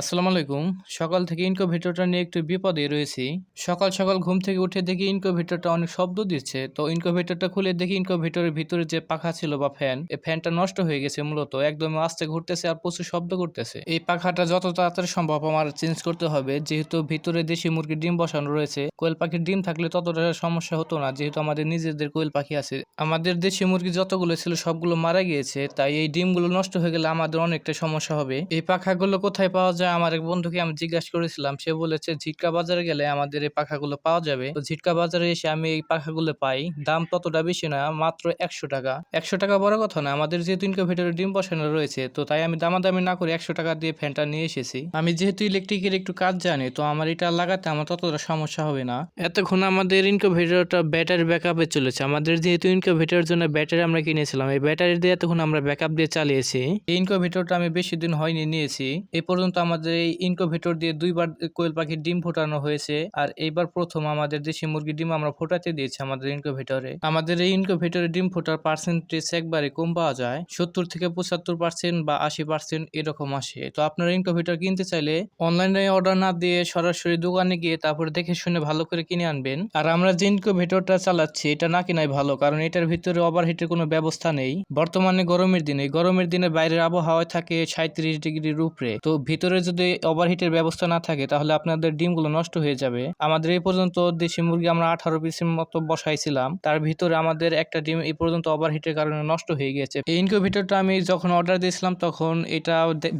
আসসালামু আলাইকুম। সকাল থেকে ইনকোভেটরটা নিয়ে একটু বিপদে রয়েছি। সকাল সকাল ঘুম থেকে উঠে দেখি ইনকোভেটরটা অনেক শব্দ দিচ্ছে। তো ইনকোভেটরটা খুলে দেখি ইনকোভেটরের ভিতরে যে পাখা ছিল বা ফ্যান এই ফ্যানটা নষ্ট হয়ে গেছে মূলত। একদম আস্তে ঘুরতেছে আর প্রচুর শব্দ করতেছে। এই পাখাটা যত তাড়াতাড়ি সম্ভব আমার চেঞ্জ করতে হবে। যেহেতু ভিতরে দেশি মুরগির ডিম বসানো রয়েছে, কোয়েল পাখির ডিম থাকলে ততটা সমস্যা হতো না। যেহেতু আমাদের নিজেদের কোয়েল পাখি আছে। আমাদের দেশি মুরগি যতগুলো ছিল সবগুলো মারা গিয়েছে। তাই এই ডিমগুলো নষ্ট হয়ে গেলে আমাদের অনেকটা সমস্যা হবে। এই পাখাগুলো কোথায় পাওয়া যায়? আমার এক বন্ধুকে আমি জিজ্ঞাসা করেছিলাম, সে বলেছে, ঝিটকা বাজারে গেলে আমাদের এই পাখাগুলো পাওয়া যাবে? তো ঝিটকা বাজারে এসে আমি এই পাখাগুলো পাই, দাম ততটা বেশি না, মাত্র একশো টাকা। একশো টাকা বড় কথা না, আমাদের যেহেতু ইনকোভেটরের ডিম বসানো রয়েছে, তো তাই আমি দামাদামি না করে একশো টাকা দিয়ে ফ্যানটা নিয়ে এসেছি। আমি যেহেতু ইলেকট্রিকের একটু কাজ জানি, তো আমার এটা লাগাতে আমার ততটা সমস্যা হবে না। এতক্ষণ আমাদের ইনকোভেটরটা ব্যাটারি ব্যাকআপে চলেছে। আমাদের যেহেতু ইনকোভেটরের জন্য ব্যাটারি আমরা কিনেছিলাম, এই ব্যাটারি দিয়ে এতক্ষণ আমরা ব্যাকআপ দিয়ে চালিয়েছি। এই ইনকোভেটরটা আমি বেশি দিন হয়নি নিয়েছি এই পর্যন্ত আমাদের এই ইনকোভেটর দিয়ে দুইবার কোয়েল পাখির ডিম ফোটানো হয়েছে আর এইবার প্রথম আমাদের দেশি মুরগির ডিম আমরা ফোটাতে দিয়েছি আমাদের ইনকোভেটরে আমাদের এই ইনকোভেটরে ডিম ফোটার পার্সেন্টেজ একবারে কম পাওয়া যায়, সত্তর থেকে পঁচাত্তর পার্সেন্ট বা আশি পার্সেন্ট এরকম আসে। তো আপনারা ইনকোভেটর কিনতে চাইলে অনলাইনে অর্ডার না দিয়ে সরাসরি দোকানে গিয়ে তারপরে দেখে শুনে ভালো করে কিনে আনবেন। আর আমরা যে ইনকোভেটরটা চালাচ্ছি, এটা না কিনাই ভালো, কারণ এটার ভিতরে ওভারহিটের কোনো ব্যবস্থা নেই। বর্তমানে গরমের দিনে গরমের দিনে বাইরের আবহাওয়ায় থাকে সাঁত্রিশ ডিগ্রির উপরে তো ভিতরে যদি ওভারহিটের ব্যবস্থা না থাকে, তাহলে আপনাদের ডিমগুলো নষ্ট হয়ে যাবে। আমাদের এই পর্যন্ত দেশি মুরগি আমরা আঠারো পিসের মতো বসাইছিলাম, তার ভিতরে আমাদের একটা ডিম এই পর্যন্ত ওভারহিটের কারণে নষ্ট হয়ে গেছে। এই ইনকিউবেটরটা আমি যখন অর্ডার দিয়েছিলাম, তখন এটা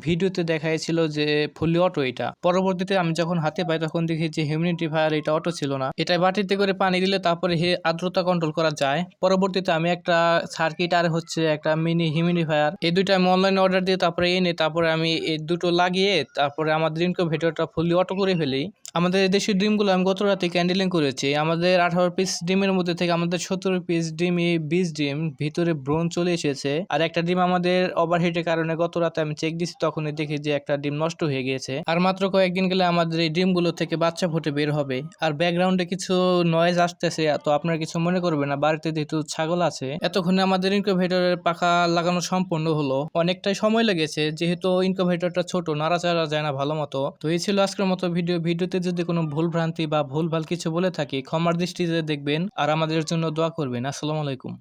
ভিডিওতে দেখাইছিল যে ফুলি অটো এটা। পরবর্তীতে আমি যখন হাতে পাই, তখন দেখি যে হিউমিডিফায়ার এটা অটো ছিল না। এটা বাটিতে করে পানি দিলে তারপরে হে আর্দ্রতা কন্ট্রোল করা যায়। পরবর্তীতে আমি একটা সার্কিট আর হচ্ছে একটা মিনি হিউমিডিফায়ার এই দুইটা আমি অনলাইনে অর্ডার দিয়ে তারপরে এনে, তারপরে আমি এই দুটো লাগিয়ে তারপরে আমাদের ইনকিউবেটরটা ফুললি অটো করে ফেলি। আমাদের এই দেশি ডিমগুলো আমি গত রাতে ক্যান্ডেলিং করেছি। আমাদের আঠারো পিস ডিমের মধ্যে থেকে আমাদের সতেরো পিস ডিমই বিশ ডিম, ভিতরে ব্রোন চলে এসেছে। আর একটা ডিম আমাদের ওভারহিটের কারণে গত রাতে আমি চেক দিছি, তখনই দেখি যে একটা ডিম নষ্ট হয়ে গিয়েছে। আর মাত্র কয়েকদিন গেলে আমাদের এই ডিমগুলো থেকে বাচ্চা ফুটে বের হবে। আর ব্যাকগ্রাউন্ডে কিছু নয়েজ আসতেছে, তো আপনারা কিছু মনে করবেন না, বাড়িতে যেহেতু ছাগল আছে, এতক্ষণে আমাদের ইনকোভেটরের পাখা লাগানো সম্পূর্ণ হলো। অনেকটাই সময় লেগেছে, যেহেতু ইনকোভেটরটা ছোট, নাড়াচাড়া যায় না ভালো মতো। তো এই ছিল আজকের মতো ভিডিও ভিডিওতে যদি কোনো ভুল ভ্রান্তি বা ভুল ভালো কিছু বলে থাকি, ক্ষমার দৃষ্টিতে দেখবেন আর আমাদের জন্য দোয়া করবেন। আসসালামু আলাইকুম।